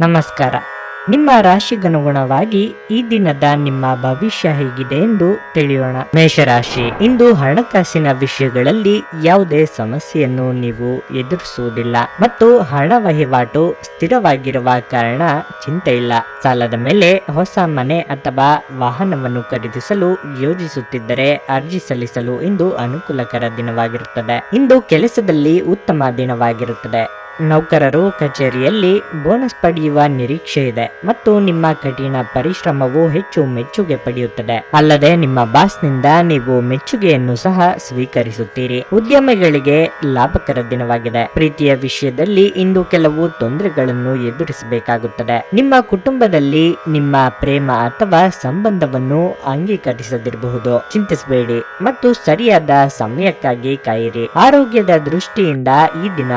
ನಮಸ್ಕಾರ. ನಿಮ್ಮ ರಾಶಿಗನುಗುಣವಾಗಿ ಈ ದಿನದ ನಿಮ್ಮ ಭವಿಷ್ಯ ಹೇಗಿದೆ ಎಂದು ತಿಳಿಯೋಣ. ಮೇಷರಾಶಿ, ಇಂದು ಹಣಕಾಸಿನ ವಿಷಯಗಳಲ್ಲಿ ಯಾವುದೇ ಸಮಸ್ಯೆಯನ್ನು ನೀವು ಎದುರಿಸುವುದಿಲ್ಲ ಮತ್ತು ಹಣ ವಹಿವಾಟು ಸ್ಥಿರವಾಗಿರುವ ಕಾರಣ ಚಿಂತೆ ಇಲ್ಲ. ಸಾಲದ ಮೇಲೆ ಹೊಸ ಮನೆ ಅಥವಾ ವಾಹನವನ್ನು ಖರೀದಿಸಲು ಯೋಜಿಸುತ್ತಿದ್ದರೆ ಅರ್ಜಿ ಸಲ್ಲಿಸಲು ಇಂದು ಅನುಕೂಲಕರ ದಿನವಾಗಿರುತ್ತದೆ. ಇಂದು ಕೆಲಸದಲ್ಲಿ ಉತ್ತಮ ದಿನವಾಗಿರುತ್ತದೆ. ನೌಕರರು ಕಚೇರಿಯಲ್ಲಿ ಬೋನಸ್ ಪಡೆಯುವ ನಿರೀಕ್ಷೆ ಇದೆ ಮತ್ತು ನಿಮ್ಮ ಕಠಿಣ ಪರಿಶ್ರಮವು ಹೆಚ್ಚು ಮೆಚ್ಚುಗೆ ಪಡೆಯುತ್ತದೆ. ಅಲ್ಲದೆ ನಿಮ್ಮ ಬಾಸ್ನಿಂದ ನೀವು ಮೆಚ್ಚುಗೆಯನ್ನು ಸಹ ಸ್ವೀಕರಿಸುತ್ತೀರಿ. ಉದ್ಯಮಿಗಳಿಗೆ ಲಾಭಕರ ದಿನವಾಗಿದೆ. ಪ್ರೀತಿಯ ವಿಷಯದಲ್ಲಿ ಇಂದು ಕೆಲವು ತೊಂದರೆಗಳನ್ನು ಎದುರಿಸಬೇಕಾಗುತ್ತದೆ. ನಿಮ್ಮ ಕುಟುಂಬದಲ್ಲಿ ನಿಮ್ಮ ಪ್ರೇಮ ಅಥವಾ ಸಂಬಂಧವನ್ನು ಅಂಗೀಕರಿಸದಿರಬಹುದು. ಚಿಂತಿಸಬೇಡಿ ಮತ್ತು ಸರಿಯಾದ ಸಮಯಕ್ಕಾಗಿ ಕಾಯಿರಿ. ಆರೋಗ್ಯದ ದೃಷ್ಟಿಯಿಂದ ಈ ದಿನ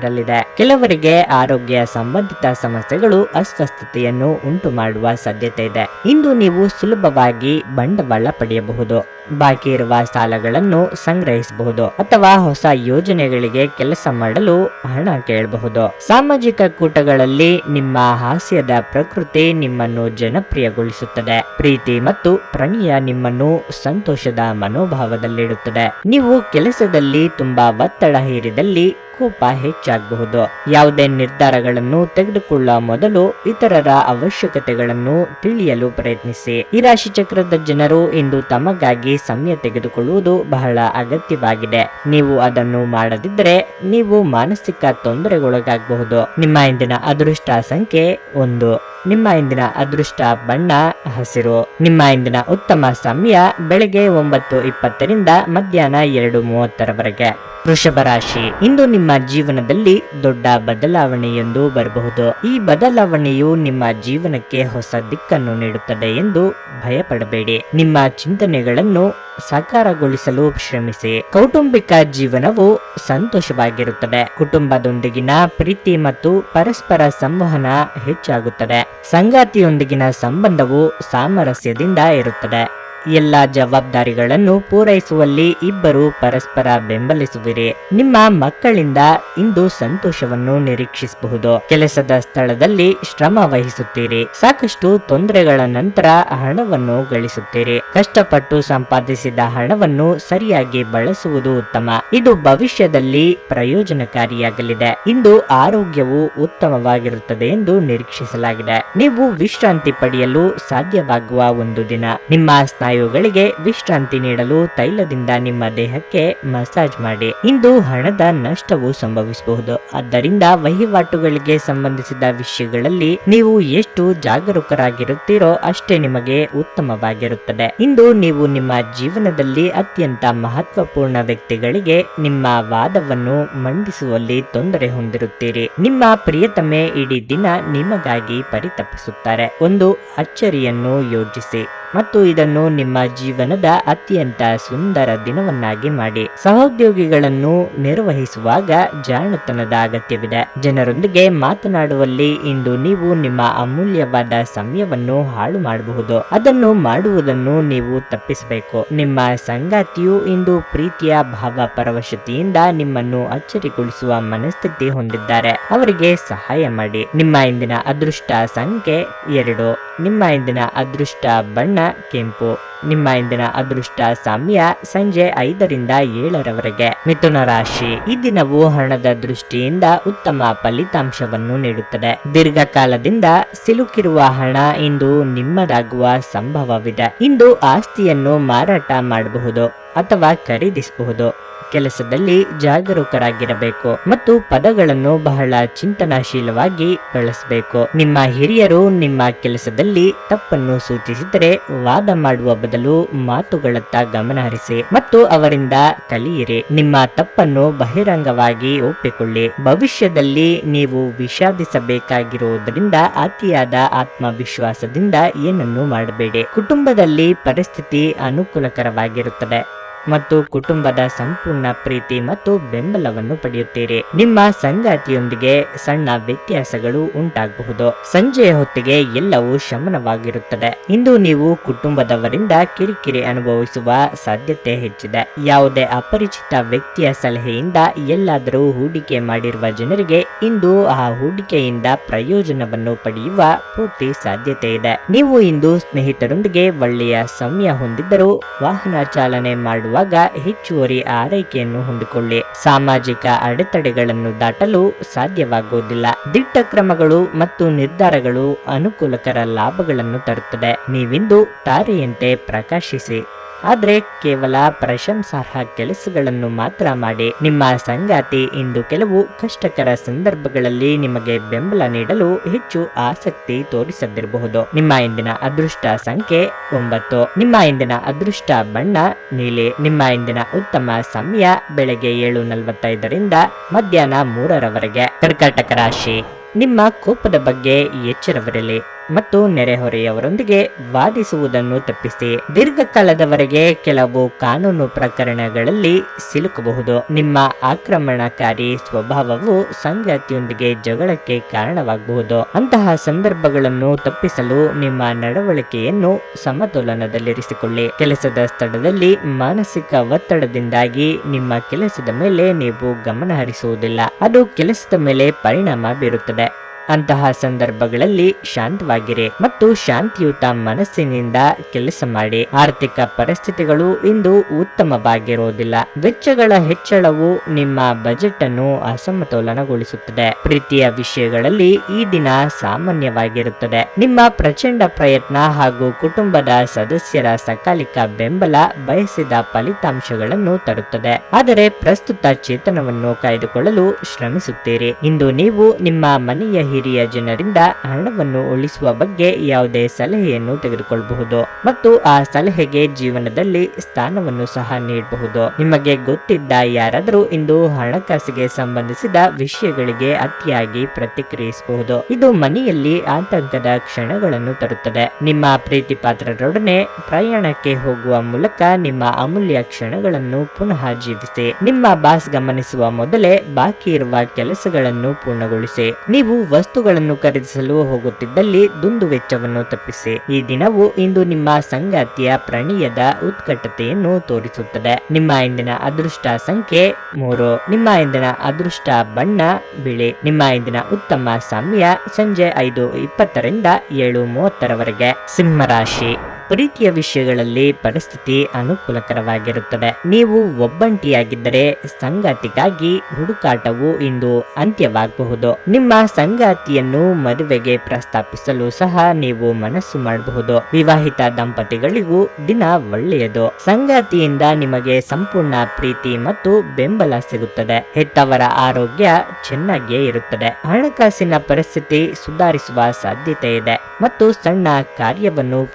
ಸಾಮಾನ್ಯವಾಗಿರಲಿದೆ ಕೆಲವರಿಗೆ ಆರೋಗ್ಯ ಸಂಬಂಧಿತ ಸಮಸ್ಯೆಗಳು, ಅಸ್ವಸ್ಥತೆಯನ್ನು ಉಂಟು ಮಾಡುವ ಸಾಧ್ಯತೆ ಇದೆ. ಇಂದು ನೀವು ಸುಲಭವಾಗಿ ಬಂಡವಾಳ ಪಡೆಯಬಹುದು. ಬಾಕಿ ಇರುವ ಸಾಲಗಳನ್ನು ಸಂಗ್ರಹಿಸಬಹುದು ಅಥವಾ ಹೊಸ ಯೋಜನೆಗಳಿಗೆ ಕೆಲಸ ಮಾಡಲು ಹಣ ಕೇಳಬಹುದು. ಸಾಮಾಜಿಕ ಕೂಟಗಳಲ್ಲಿ ನಿಮ್ಮ ಹಾಸ್ಯದ ಪ್ರಕೃತಿ ನಿಮ್ಮನ್ನು ಜನಪ್ರಿಯಗೊಳಿಸುತ್ತದೆ. ಪ್ರೀತಿ ಮತ್ತು ಪ್ರಣಯ ನಿಮ್ಮನ್ನು ಸಂತೋಷದ ಮನೋಭಾವದಲ್ಲಿಡುತ್ತದೆ. ನೀವು ಕೆಲಸದಲ್ಲಿ ತುಂಬಾ ಒತ್ತಡ ಹೇರಿದಲ್ಲಿ ಕೋಪ ಹೆಚ್ಚಾಗಬಹುದು ಯಾವುದೇ ನಿರ್ಧಾರಗಳನ್ನು ತೆಗೆದುಕೊಳ್ಳುವ ಮೊದಲು ಇತರರ ಅವಶ್ಯಕತೆಗಳನ್ನು ತಿಳಿಯಲು ಪ್ರಯತ್ನಿಸಿ. ಈ ರಾಶಿ ಚಕ್ರದ ಜನರು ಇಂದು ತಮಗಾಗಿ ಸಮಯ ತೆಗೆದುಕೊಳ್ಳುವುದು ಬಹಳ ಅಗತ್ಯವಾಗಿದೆ. ನೀವು ಅದನ್ನು ಮಾಡದಿದ್ದರೆ ನೀವು ಮಾನಸಿಕ ತೊಂದರೆಗೊಳಗಾಗಬಹುದು. ನಿಮ್ಮ ಇಂದಿನ ಅದೃಷ್ಟ ಸಂಖ್ಯೆ ಒಂದು. ನಿಮ್ಮ ಇಂದಿನ ಅದೃಷ್ಟ ಬಣ್ಣ, ಹಸಿರು. ನಿಮ್ಮ ಇಂದಿನ ಉತ್ತಮ ಸಮಯ ಬೆಳಗ್ಗೆ ಒಂಬತ್ತು ಇಪ್ಪತ್ತರಿಂದ ಮಧ್ಯಾಹ್ನ ಎರಡು ಮೂವತ್ತರವರೆಗೆ. ವೃಷಭ ರಾಶಿ. ಇಂದು ನಿಮ್ಮ ಜೀವನದಲ್ಲಿ ದೊಡ್ಡ ಬದಲಾವಣೆಯೊಂದು ಬರಬಹುದು. ಈ ಬದಲಾವಣೆಯು ನಿಮ್ಮ ಜೀವನಕ್ಕೆ ಹೊಸ ದಿಕ್ಕನ್ನು ನೀಡುತ್ತದೆ ಎಂದು ಭಯಪಡಬೇಡಿ. ನಿಮ್ಮ ಚಿಂತನೆಗಳನ್ನು ಸಾಕಾರಗೊಳಿಸಲು ಶ್ರಮಿಸಿ. ಕೌಟುಂಬಿಕ ಜೀವನವು ಸಂತೋಷವಾಗಿರುತ್ತದೆ. ಕುಟುಂಬದೊಂದಿಗಿನ ಪ್ರೀತಿ ಮತ್ತು ಪರಸ್ಪರ ಸಂವಹನ ಹೆಚ್ಚಾಗುತ್ತದೆ. ಸಂಗಾತಿಯೊಂದಿಗಿನ ಸಂಬಂಧವು ಸಾಮರಸ್ಯದಿಂದ ಇರುತ್ತದೆ. ಎಲ್ಲ ಜವಾಬ್ದಾರಿಗಳನ್ನು ಪೂರೈಸುವಲ್ಲಿ ಇಬ್ಬರು ಪರಸ್ಪರ ಬೆಂಬಲಿಸುವಿರಿ. ನಿಮ್ಮ ಮಕ್ಕಳಿಂದ ಇಂದು ಸಂತೋಷವನ್ನು ನಿರೀಕ್ಷಿಸಬಹುದು. ಕೆಲಸದ ಸ್ಥಳದಲ್ಲಿ ಶ್ರಮ ವಹಿಸುತ್ತೀರಿ. ಸಾಕಷ್ಟು ತೊಂದರೆಗಳ ನಂತರ ಹಣವನ್ನು ಗಳಿಸುತ್ತೀರಿ. ಕಷ್ಟಪಟ್ಟು ಸಂಪಾದಿಸಿದ ಹಣವನ್ನು ಸರಿಯಾಗಿ ಬಳಸುವುದು ಉತ್ತಮ. ಇದು ಭವಿಷ್ಯದಲ್ಲಿ ಪ್ರಯೋಜನಕಾರಿಯಾಗಲಿದೆ. ಇಂದು ಆರೋಗ್ಯವು ಉತ್ತಮವಾಗಿರುತ್ತದೆ ಎಂದು ನಿರೀಕ್ಷಿಸಲಾಗಿದೆ. ನೀವು ವಿಶ್ರಾಂತಿ ಪಡೆಯಲು ಸಾಧ್ಯವಾಗುವ ಒಂದು ದಿನ. ನಿಮ್ಮ ಸ್ನಾಯುಗಳಿಗೆ ವಿಶ್ರಾಂತಿ ನೀಡಲು ತೈಲದಿಂದ ನಿಮ್ಮ ದೇಹಕ್ಕೆ ಮಸಾಜ್ ಮಾಡಿ. ಇಂದು ಹಣದ ನಷ್ಟವು ಸಂಭವಿಸಬಹುದು. ಆದ್ದರಿಂದ ವಹಿವಾಟುಗಳಿಗೆ ಸಂಬಂಧಿಸಿದ ವಿಷಯಗಳಲ್ಲಿ ನೀವು ಎಷ್ಟು ಜಾಗರೂಕರಾಗಿರುತ್ತೀರೋ ಅಷ್ಟೇ ನಿಮಗೆ ಉತ್ತಮವಾಗಿರುತ್ತದೆ. ಇಂದು ನೀವು ನಿಮ್ಮ ಜೀವನದಲ್ಲಿ ಅತ್ಯಂತ ಮಹತ್ವಪೂರ್ಣ ವ್ಯಕ್ತಿಗಳಿಗೆ ನಿಮ್ಮ ವಾದವನ್ನು ಮಂಡಿಸುವಲ್ಲಿ ತೊಂದರೆ ಹೊಂದಿರುತ್ತೀರಿ. ನಿಮ್ಮ ಪ್ರಿಯತಮೆ ಇಡೀ ದಿನ ನಿಮಗಾಗಿ ಪರಿತಪಿಸುತ್ತಾರೆ. ಒಂದು ಅಚ್ಚರಿಯನ್ನು ಯೋಜಿಸಿ. ಮತ್ತು ಇದನ್ನು ನಿಮ್ಮ ಜೀವನದ ಅತ್ಯಂತ ಸುಂದರ ದಿನವನ್ನಾಗಿ ಮಾಡಿ. ಸಹೋದ್ಯೋಗಿಗಳನ್ನು ನಿರ್ವಹಿಸುವಾಗ ಜಾಣತನದ ಅಗತ್ಯವಿದೆ. ಜನರೊಂದಿಗೆ ಮಾತನಾಡುವಲ್ಲಿ ಇಂದು ನೀವು ನಿಮ್ಮ ಅಮೂಲ್ಯವಾದ ಸಮಯವನ್ನು ಹಾಳು ಮಾಡಬಹುದು. ಅದನ್ನು ಮಾಡುವುದನ್ನು ನೀವು ತಪ್ಪಿಸಬೇಕು. ನಿಮ್ಮ ಸಂಗಾತಿಯು ಇಂದು ಪ್ರೀತಿಯ ಭಾವ ಪರವಶತೆಯಿಂದ ನಿಮ್ಮನ್ನು ಅಚ್ಚರಿಗೊಳಿಸುವ ಮನಸ್ಥಿತಿ ಹೊಂದಿದ್ದಾರೆ. ಅವರಿಗೆ ಸಹಾಯ ಮಾಡಿ. ನಿಮ್ಮ ಇಂದಿನ ಅದೃಷ್ಟ ಸಂಖ್ಯೆ ಎರಡು. ನಿಮ್ಮ ಇಂದಿನ ಅದೃಷ್ಟ ಬಣ್ಣ ಕೆಂಪು. ನಿಮ್ಮ ಇಂದಿನ ಅದೃಷ್ಟ ಸಮಯ ಸಂಜೆ ಐದರಿಂದ ಏಳರವರೆಗೆ. ಮಿಥುನ ರಾಶಿ, ಈ ದಿನವು ಹಣದ ದೃಷ್ಟಿಯಿಂದ ಉತ್ತಮ ಫಲಿತಾಂಶವನ್ನು ನೀಡುತ್ತದೆ. ದೀರ್ಘಕಾಲದಿಂದ ಸಿಲುಕಿರುವ ಹಣ ಇಂದು ನಿಮ್ಮದಾಗುವ ಸಂಭವವಿದೆ. ಇಂದು ಆಸ್ತಿಯನ್ನು ಮಾರಾಟ ಮಾಡಬಹುದು ಅಥವಾ ಖರೀದಿಸಬಹುದು. ಕೆಲಸದಲ್ಲಿ ಜಾಗರೂಕರಾಗಿರಬೇಕು ಮತ್ತು ಪದಗಳನ್ನು ಬಹಳ ಚಿಂತನಾಶೀಲವಾಗಿ ಬಳಸಬೇಕು. ನಿಮ್ಮ ಹಿರಿಯರು ನಿಮ್ಮ ಕೆಲಸದಲ್ಲಿ ತಪ್ಪನ್ನು ಸೂಚಿಸಿದರೆ ವಾದ ಮಾಡುವ ಬದಲು ಮಾತುಗಳತ್ತ ಗಮನ ಹರಿಸಿ ಮತ್ತು ಅವರಿಂದ ಕಲಿಯಿರಿ. ನಿಮ್ಮ ತಪ್ಪನ್ನು ಬಹಿರಂಗವಾಗಿ ಒಪ್ಪಿಕೊಳ್ಳಿ. ಭವಿಷ್ಯದಲ್ಲಿ ನೀವು ವಿಷಾದಿಸಬೇಕಾಗಿರುವುದರಿಂದ ಅತಿಯಾದ ಆತ್ಮವಿಶ್ವಾಸದಿಂದ ಏನನ್ನು ಮಾಡಬೇಡಿ. ಕುಟುಂಬದಲ್ಲಿ ಪರಿಸ್ಥಿತಿ ಅನುಕೂಲಕರವಾಗಿರುತ್ತದೆ. ಮತ್ತು ಕುಟುಂಬದ ಸಂಪೂರ್ಣ ಪ್ರೀತಿ ಮತ್ತು ಬೆಂಬಲವನ್ನು ಪಡೆಯುತ್ತೀರಿ. ನಿಮ್ಮ ಸಂಗಾತಿಯೊಂದಿಗೆ ಸಣ್ಣ ವ್ಯತ್ಯಾಸಗಳು ಉಂಟಾಗಬಹುದು. ಸಂಜೆಯ ಹೊತ್ತಿಗೆ ಎಲ್ಲವೂ ಶಮನವಾಗಿರುತ್ತದೆ. ಇಂದು ನೀವು ಕುಟುಂಬದವರಿಂದ ಕಿರಿಕಿರಿ ಅನುಭವಿಸುವ ಸಾಧ್ಯತೆ ಹೆಚ್ಚಿದೆ. ಯಾವುದೇ ಅಪರಿಚಿತ ವ್ಯಕ್ತಿಯ ಸಲಹೆಯಿಂದ ಎಲ್ಲಾದರೂ ಹೂಡಿಕೆ ಮಾಡಿರುವ ಜನರಿಗೆ ಇಂದು ಆ ಹೂಡಿಕೆಯಿಂದ ಪ್ರಯೋಜನವನ್ನು ಪಡೆಯುವ ಪೂರ್ತಿ ಸಾಧ್ಯತೆ ಇದೆ. ನೀವು ಇಂದು ಸ್ನೇಹಿತರೊಂದಿಗೆ ಒಳ್ಳೆಯ ಸಮಯ ಹೊಂದಿದ್ದರೂ ವಾಹನ ಚಾಲನೆ ಮಾಡುವಾಗ ಹೆಚ್ಚುವರಿ ಆರೈಕೆಯನ್ನು ಹೊಂದಿಕೊಳ್ಳಿ. ಸಾಮಾಜಿಕ ಅಡೆತಡೆಗಳನ್ನು ದಾಟಲು ಸಾಧ್ಯವಾಗುವುದಿಲ್ಲ. ದಿಟ್ಟ ಕ್ರಮಗಳು ಮತ್ತು ನಿರ್ಧಾರಗಳು ಅನುಕೂಲಕರ ಲಾಭಗಳನ್ನು ತರುತ್ತದೆ. ನೀವಿಂದು ತಾರೆಯಂತೆ ಪ್ರಕಾಶಿಸಿ. ಆದ್ರೆ ಕೇವಲ ಪ್ರಶಂಸಾರ್ಹ ಕೆಲಸಗಳನ್ನು ಮಾತ್ರ ಮಾಡಿ. ನಿಮ್ಮ ಸಂಗಾತಿ ಇಂದು ಕೆಲವು ಕಷ್ಟಕರ ಸಂದರ್ಭಗಳಲ್ಲಿ ನಿಮಗೆ ಬೆಂಬಲ ನೀಡಲು ಹೆಚ್ಚು ಆಸಕ್ತಿ ತೋರಿಸದಿರಬಹುದು. ನಿಮ್ಮ ಇಂದಿನ ಅದೃಷ್ಟ ಸಂಖ್ಯೆ ಒಂಬತ್ತು. ನಿಮ್ಮ ಇಂದಿನ ಅದೃಷ್ಟ ಬಣ್ಣ ನೀಲಿ. ನಿಮ್ಮ ಇಂದಿನ ಉತ್ತಮ ಸಮಯ ಬೆಳಗ್ಗೆ ಏಳು ನಲವತ್ತೈದರಿಂದ ಮಧ್ಯಾಹ್ನ ಮೂರರವರೆಗೆ. ಕರ್ಕಾಟಕ ರಾಶಿ. ನಿಮ್ಮ ಕೋಪದ ಬಗ್ಗೆ ಎಚ್ಚರವಿರಲಿ. ಮತ್ತು ನೆರೆಹೊರೆಯವರೊಂದಿಗೆ ವಾದಿಸುವುದನ್ನು ತಪ್ಪಿಸಿ ದೀರ್ಘಕಾಲದವರೆಗೆ ಕೆಲವು ಕಾನೂನು ಪ್ರಕರಣಗಳಲ್ಲಿ ಸಿಲುಕಬಹುದು. ನಿಮ್ಮ ಆಕ್ರಮಣಕಾರಿ ಸ್ವಭಾವವು ಸಂಗಾತಿಯೊಂದಿಗೆ ಜಗಳಕ್ಕೆ ಕಾರಣವಾಗಬಹುದು. ಅಂತಹ ಸಂದರ್ಭಗಳನ್ನು ತಪ್ಪಿಸಲು ನಿಮ್ಮ ನಡವಳಿಕೆಯನ್ನು ಸಮತೋಲನದಲ್ಲಿರಿಸಿಕೊಳ್ಳಿ. ಕೆಲಸದ ಸ್ಥಳದಲ್ಲಿ ಮಾನಸಿಕ ಒತ್ತಡದಿಂದಾಗಿ ನಿಮ್ಮ ಕೆಲಸದ ಮೇಲೆ ನೀವು ಗಮನ ಹರಿಸುವುದಿಲ್ಲ ಅದು ಕೆಲಸದ ಮೇಲೆ ಪರಿಣಾಮ ಬೀರುತ್ತದೆ. ಅಂತಹ ಸಂದರ್ಭಗಳಲ್ಲಿ ಶಾಂತವಾಗಿರಿ ಮತ್ತು ಶಾಂತಿಯುತ ಮನಸ್ಸಿನಿಂದ ಕೆಲಸ ಮಾಡಿ. ಆರ್ಥಿಕ ಪರಿಸ್ಥಿತಿಗಳು ಇಂದು ಉತ್ತಮವಾಗಿರುವುದಿಲ್ಲ. ವೆಚ್ಚಗಳ ಹೆಚ್ಚಳವು ನಿಮ್ಮ ಬಜೆಟ್ ಅನ್ನು ಅಸಮತೋಲನಗೊಳಿಸುತ್ತದೆ. ಪ್ರೀತಿಯ ವಿಷಯಗಳಲ್ಲಿ ಈ ದಿನ ಸಾಮಾನ್ಯವಾಗಿರುತ್ತದೆ. ನಿಮ್ಮ ಪ್ರಚಂಡ ಪ್ರಯತ್ನ ಹಾಗೂ ಕುಟುಂಬದ ಸದಸ್ಯರ ಸಕಾಲಿಕ ಬೆಂಬಲ ಬಯಸಿದ ಫಲಿತಾಂಶಗಳನ್ನು ತರುತ್ತದೆ. ಆದರೆ ಪ್ರಸ್ತುತ ಚೇತನವನ್ನು ಕಾಯ್ದುಕೊಳ್ಳಲು ಶ್ರಮಿಸುತ್ತೀರಿ. ಇಂದು ನೀವು ನಿಮ್ಮ ಮನೆಯ ಹಿರಿಯ ಜನರಿಂದ ಹಣವನ್ನು ಉಳಿಸುವ ಬಗ್ಗೆ ಯಾವುದೇ ಸಲಹೆಯನ್ನು ತೆಗೆದುಕೊಳ್ಳಬಹುದು ಮತ್ತು ಆ ಸಲಹೆಗೆ ಜೀವನದಲ್ಲಿ ಸ್ಥಾನವನ್ನು ಸಹ ನೀಡಬಹುದು. ನಿಮಗೆ ಗೊತ್ತಿದ್ದ ಯಾರಾದರೂ ಇಂದು ಹಣಕಾಸಿಗೆ ಸಂಬಂಧಿಸಿದ ವಿಷಯಗಳಿಗೆ ಅತಿಯಾಗಿ ಪ್ರತಿಕ್ರಿಯಿಸಬಹುದು. ಇದು ಮನೆಯಲ್ಲಿ ಆತಂಕದ ಕ್ಷಣಗಳನ್ನು ತರುತ್ತದೆ. ನಿಮ್ಮ ಪ್ರೀತಿ ಪಾತ್ರರೊಡನೆ ಪ್ರಯಾಣಕ್ಕೆ ಹೋಗುವ ಮೂಲಕ ನಿಮ್ಮ ಅಮೂಲ್ಯ ಕ್ಷಣಗಳನ್ನು ಪುನಃ ಜೀವಿಸಿ. ನಿಮ್ಮ ಬಾಸ್ ಗಮನಿಸುವ ಮೊದಲೇ ಬಾಕಿ ಇರುವ ಕೆಲಸಗಳನ್ನು ಪೂರ್ಣಗೊಳಿಸಿ. ನೀವು ವಸ್ತುಗಳನ್ನು ಖರೀದಿಸಲು ಹೋಗುತ್ತಿದ್ದಲ್ಲಿ ದುಂದು ವೆಚ್ಚವನ್ನು ತಪ್ಪಿಸಿ. ಈ ದಿನವು ಇಂದು ನಿಮ್ಮ ಸಂಗಾತಿಯ ಪ್ರಣೀಯದ ಉತ್ಕಟತೆಯನ್ನು ತೋರಿಸುತ್ತದೆ. ನಿಮ್ಮ ಇಂದಿನ ಅದೃಷ್ಟ ಸಂಖ್ಯೆ ಮೂರು. ನಿಮ್ಮ ಇಂದಿನ ಅದೃಷ್ಟ ಬಣ್ಣ ಬಿಳಿ. ನಿಮ್ಮ ಇಂದಿನ ಉತ್ತಮ ಸಮಯ ಸಂಜೆ ಐದು ಇಪ್ಪತ್ತರಿಂದ ಏಳು ಮೂವತ್ತರವರೆಗೆ. ಸಿಂಹರಾಶಿ. ಪ್ರೀತಿಯ ವಿಷಯಗಳಲ್ಲಿ ಪರಿಸ್ಥಿತಿ ಅನುಕೂಲಕರವಾಗಿರುತ್ತದೆ. ನೀವು ಒಬ್ಬಂಟಿಯಾಗಿದ್ದರೆ ಸಂಗಾತಿಗಾಗಿ ಹುಡುಕಾಟವು ಇಂದು ಅಂತ್ಯವಾಗಬಹುದು. ನಿಮ್ಮ ಸಂಗಾತಿಯನ್ನು ಮದುವೆಗೆ ಪ್ರಸ್ತಾಪಿಸಲು ಸಹ ನೀವು ಮನಸ್ಸು ಮಾಡಬಹುದು. ವಿವಾಹಿತ ದಂಪತಿಗಳಿಗೂ ದಿನ ಒಳ್ಳೆಯದು. ಸಂಗಾತಿಯಿಂದ ನಿಮಗೆ ಸಂಪೂರ್ಣ ಪ್ರೀತಿ ಮತ್ತು ಬೆಂಬಲ ಸಿಗುತ್ತದೆ. ಹೆತ್ತವರ ಆರೋಗ್ಯ ಚೆನ್ನಾಗಿಯೇ ಇರುತ್ತದೆ. ಹಣಕಾಸಿನ ಪರಿಸ್ಥಿತಿ ಸುಧಾರಿಸುವ ಸಾಧ್ಯತೆ ಇದೆ. ಮತ್ತು ಸಣ್ಣ ಕಾರ್ಯವನ್ನು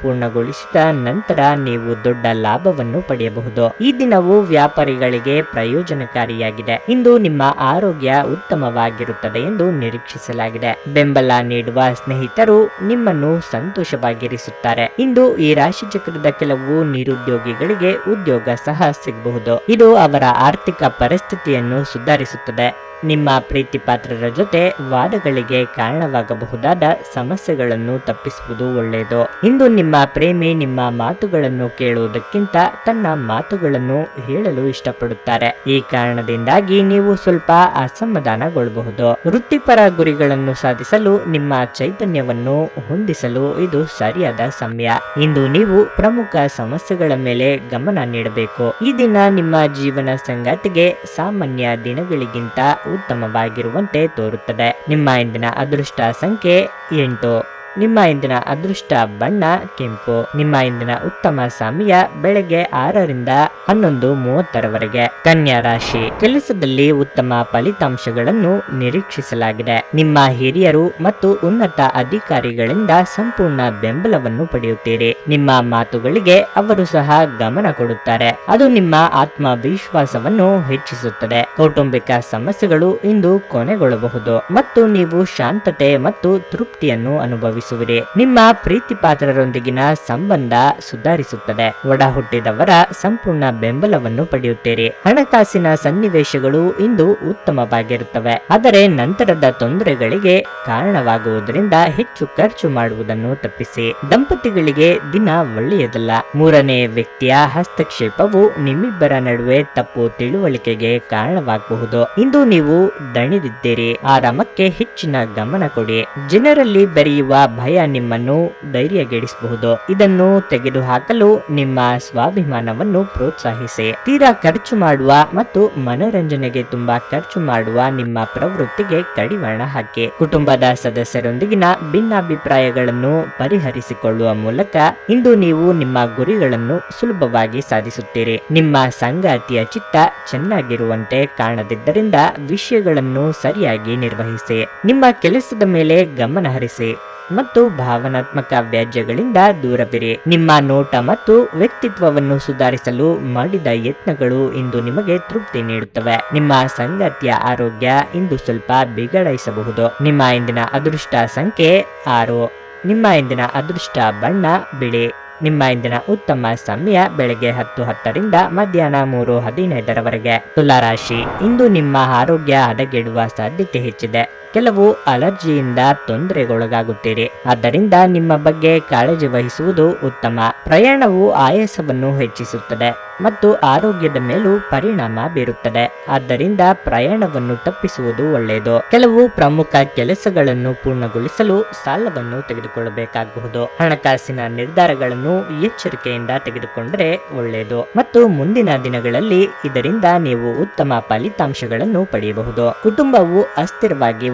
ಪೂರ್ಣಗೊಳಿಸಿದ ನಂತರ ನೀವು ದೊಡ್ಡ ಲಾಭವನ್ನು ಪಡೆಯಬಹುದು. ಈ ದಿನವು ವ್ಯಾಪಾರಿಗಳಿಗೆ ಪ್ರಯೋಜನಕಾರಿಯಾಗಿದೆ. ಇಂದು ನಿಮ್ಮ ಆರೋಗ್ಯ ಉತ್ತಮವಾಗಿರುತ್ತದೆ ಎಂದು ನಿರೀಕ್ಷಿಸಲಾಗಿದೆ. ಬೆಂಬಲ ನೀಡುವ ಸ್ನೇಹಿತರು ನಿಮ್ಮನ್ನು ಸಂತೋಷವಾಗಿರಿಸುತ್ತಾರೆ. ಇಂದು ಈ ರಾಶಿ ಚಕ್ರದ ಕೆಲವು ನಿರುದ್ಯೋಗಿಗಳಿಗೆ ಉದ್ಯೋಗ ಸಹ ಸಿಗಬಹುದು. ಇದು ಅವರ ಆರ್ಥಿಕ ಪರಿಸ್ಥಿತಿಯನ್ನು ಸುಧಾರಿಸುತ್ತದೆ. ನಿಮ್ಮ ಪ್ರೀತಿಪಾತ್ರರ ಜೊತೆ ವಾದಗಳಿಗೆ ಕಾರಣವಾಗಬಹುದಾದ ಸಮಸ್ಯೆಗಳನ್ನು ತಪ್ಪಿಸುವುದು ಒಳ್ಳೆಯದು. ಇಂದು ನಿಮ್ಮ ಪ್ರೇಮಿ ನಿಮ್ಮ ಮಾತುಗಳನ್ನು ಕೇಳುವುದಕ್ಕಿಂತ ತನ್ನ ಮಾತುಗಳನ್ನು ಹೇಳಲು ಇಷ್ಟಪಡುತ್ತಾರೆ. ಈ ಕಾರಣದಿಂದಾಗಿ ನೀವು ಸ್ವಲ್ಪ ಅಸಮಾಧಾನಗೊಳ್ಳಬಹುದು. ವೃತ್ತಿಪರ ಗುರಿಗಳನ್ನು ಸಾಧಿಸಲು ನಿಮ್ಮ ಚೈತನ್ಯವನ್ನು ಹೊಂದಿಸಲು ಇದು ಸರಿಯಾದ ಸಮಯ. ಇಂದು ನೀವು ಪ್ರಮುಖ ಸಮಸ್ಯೆಗಳ ಮೇಲೆ ಗಮನ ನೀಡಬೇಕು. ಈ ದಿನ ನಿಮ್ಮ ಜೀವನ ಸಂಗಾತಿಗೆ ಸಾಮಾನ್ಯ ದಿನಗಳಿಗಿಂತ ಉತ್ತಮವಾಗಿರುವಂತೆ ತೋರುತ್ತದೆ. ನಿಮ್ಮ ಇಂದಿನ ಅದೃಷ್ಟ ಸಂಖ್ಯೆ ಎಂಟು. ನಿಮ್ಮ ಇಂದಿನ ಅದೃಷ್ಟ ಬಣ್ಣ, ಕೆಂಪು. ನಿಮ್ಮ ಇಂದಿನ ಉತ್ತಮ ಸಮಯ ಬೆಳಗ್ಗೆ ಆರರಿಂದ ಹನ್ನೊಂದು ಮೂವತ್ತರವರೆಗೆ. ಕನ್ಯಾ ರಾಶಿ. ಕೆಲಸದಲ್ಲಿ ಉತ್ತಮ ಫಲಿತಾಂಶಗಳನ್ನು ನಿರೀಕ್ಷಿಸಲಾಗಿದೆ. ನಿಮ್ಮ ಹಿರಿಯರು ಮತ್ತು ಉನ್ನತ ಅಧಿಕಾರಿಗಳಿಂದ ಸಂಪೂರ್ಣ ಬೆಂಬಲವನ್ನು ಪಡೆಯುತ್ತೀರಿ. ನಿಮ್ಮ ಮಾತುಗಳಿಗೆ ಅವರು ಸಹ ಗಮನ ಕೊಡುತ್ತಾರೆ. ಅದು ನಿಮ್ಮ ಆತ್ಮವಿಶ್ವಾಸವನ್ನು ಹೆಚ್ಚಿಸುತ್ತದೆ. ಕೌಟುಂಬಿಕ ಸಮಸ್ಯೆಗಳು ಇಂದು ಕೊನೆಗೊಳ್ಳಬಹುದು. ಮತ್ತು ನೀವು ಶಾಂತತೆ ಮತ್ತು ತೃಪ್ತಿಯನ್ನು ಅನುಭವಿಸುತ್ತೀರಿ ಅನುಭವಿಸುವಿರಿ ನಿಮ್ಮ ಪ್ರೀತಿ ಪಾತ್ರರೊಂದಿಗಿನ ಸಂಬಂಧ ಸುಧಾರಿಸುತ್ತದೆ. ಒಡ ಹುಟ್ಟಿದವರ ಸಂಪೂರ್ಣ ಬೆಂಬಲವನ್ನು ಪಡೆಯುತ್ತೀರಿ. ಹಣಕಾಸಿನ ಸನ್ನಿವೇಶಗಳು ಇಂದು ಉತ್ತಮವಾಗಿರುತ್ತವೆ. ಆದರೆ ನಂತರದ ತೊಂದರೆಗಳಿಗೆ ಕಾರಣವಾಗುವುದರಿಂದ ಹೆಚ್ಚು ಖರ್ಚು ಮಾಡುವುದನ್ನು ತಪ್ಪಿಸಿ. ದಂಪತಿಗಳಿಗೆ ದಿನ ಒಳ್ಳೆಯದಲ್ಲ. ಮೂರನೇ ವ್ಯಕ್ತಿಯ ಹಸ್ತಕ್ಷೇಪವು ನಿಮ್ಮಿಬ್ಬರ ನಡುವೆ ತಪ್ಪು ತಿಳುವಳಿಕೆಗೆ ಕಾರಣವಾಗಬಹುದು. ಇಂದು ನೀವು ದಣಿದಿದ್ದೀರಿ. ಆರಾಮಕ್ಕೆ ಹೆಚ್ಚಿನ ಗಮನ ಕೊಡಿ. ಜನರಲ್ಲಿ ಬೆರೆಯುವ ಭಯ ನಿಮ್ಮನ್ನು ಧೈರ್ಯಗೆಡಿಸಬಹುದು. ಇದನ್ನು ತೆಗೆದುಹಾಕಲು ನಿಮ್ಮ ಸ್ವಾಭಿಮಾನವನ್ನು ಪ್ರೋತ್ಸಾಹಿಸಿ. ತೀರಾ ಖರ್ಚು ಮಾಡುವ ಮತ್ತು ಮನೋರಂಜನೆಗೆ ತುಂಬಾ ಖರ್ಚು ಮಾಡುವ ನಿಮ್ಮ ಪ್ರವೃತ್ತಿಗೆ ಕಡಿವಾಣ ಹಾಕಿ. ಕುಟುಂಬದ ಸದಸ್ಯರೊಂದಿಗಿನ ಭಿನ್ನಾಭಿಪ್ರಾಯಗಳನ್ನು ಪರಿಹರಿಸಿಕೊಳ್ಳುವ ಮೂಲಕ ಇಂದು ನೀವು ನಿಮ್ಮ ಗುರಿಗಳನ್ನು ಸುಲಭವಾಗಿ ಸಾಧಿಸುತ್ತೀರಿ. ನಿಮ್ಮ ಸಂಗಾತಿಯ ಚಿತ್ತ ಚೆನ್ನಾಗಿರುವಂತೆ ಕಾಣದಿದ್ದರಿಂದ ವಿಷಯಗಳನ್ನು ಸರಿಯಾಗಿ ನಿರ್ವಹಿಸಿ. ನಿಮ್ಮ ಕೆಲಸದ ಮೇಲೆ ಗಮನ ಹರಿಸಿ. ಮತ್ತು ಭಾವನಾತ್ಮಕ ವ್ಯಾಜ್ಯಗಳಿಂದ ದೂರವಿರಿ. ನಿಮ್ಮ ನೋಟ ಮತ್ತು ವ್ಯಕ್ತಿತ್ವವನ್ನು ಸುಧಾರಿಸಲು ಮಾಡಿದ ಯತ್ನಗಳು ಇಂದು ನಿಮಗೆ ತೃಪ್ತಿ ನೀಡುತ್ತವೆ. ನಿಮ್ಮ ಸಂಗತಿಯ ಆರೋಗ್ಯ ಇಂದು ಸ್ವಲ್ಪ ಬಿಗಡಾಯಿಸಬಹುದು. ನಿಮ್ಮ ಇಂದಿನ ಅದೃಷ್ಟ ಸಂಖ್ಯೆ ಆರು. ನಿಮ್ಮ ಇಂದಿನ ಅದೃಷ್ಟ ಬಣ್ಣ ಬಿಳಿ. ನಿಮ್ಮ ಇಂದಿನ ಉತ್ತಮ ಸಮಯ ಬೆಳಗ್ಗೆ ಹತ್ತು ಹತ್ತರಿಂದ ಮಧ್ಯಾಹ್ನ ಮೂರು ಹದಿನೈದರವರೆಗೆ. ತುಲಾರಾಶಿ ಇಂದು ನಿಮ್ಮ ಆರೋಗ್ಯ ಹದಗೆಡುವ ಸಾಧ್ಯತೆ ಹೆಚ್ಚಿದೆ. ಕೆಲವು ಅಲರ್ಜಿಯಿಂದ ತೊಂದರೆಗೊಳಗಾಗುತ್ತೀರಿ. ಆದ್ದರಿಂದ ನಿಮ್ಮ ಬಗ್ಗೆ ಕಾಳಜಿ ವಹಿಸುವುದು ಉತ್ತಮ. ಪ್ರಯಾಣವು ಆಯಾಸವನ್ನು ಹೆಚ್ಚಿಸುತ್ತದೆ ಮತ್ತು ಆರೋಗ್ಯದ ಮೇಲೂ ಪರಿಣಾಮ ಬೀರುತ್ತದೆ. ಆದ್ದರಿಂದ ಪ್ರಯಾಣವನ್ನು ತಪ್ಪಿಸುವುದು ಒಳ್ಳೆಯದು. ಕೆಲವು ಪ್ರಮುಖ ಕೆಲಸಗಳನ್ನು ಪೂರ್ಣಗೊಳಿಸಲು ಸಾಲವನ್ನು ತೆಗೆದುಕೊಳ್ಳಬೇಕಾಗಬಹುದು ಹಣಕಾಸಿನ ನಿರ್ಧಾರಗಳನ್ನು ಎಚ್ಚರಿಕೆಯಿಂದ ತೆಗೆದುಕೊಂಡರೆ ಒಳ್ಳೆಯದು. ಮತ್ತು ಮುಂದಿನ ದಿನಗಳಲ್ಲಿ ಇದರಿಂದ ನೀವು ಉತ್ತಮ ಫಲಿತಾಂಶಗಳನ್ನು ಪಡೆಯಬಹುದು. ಕುಟುಂಬವು ಅಸ್ಥಿರವಾಗಿ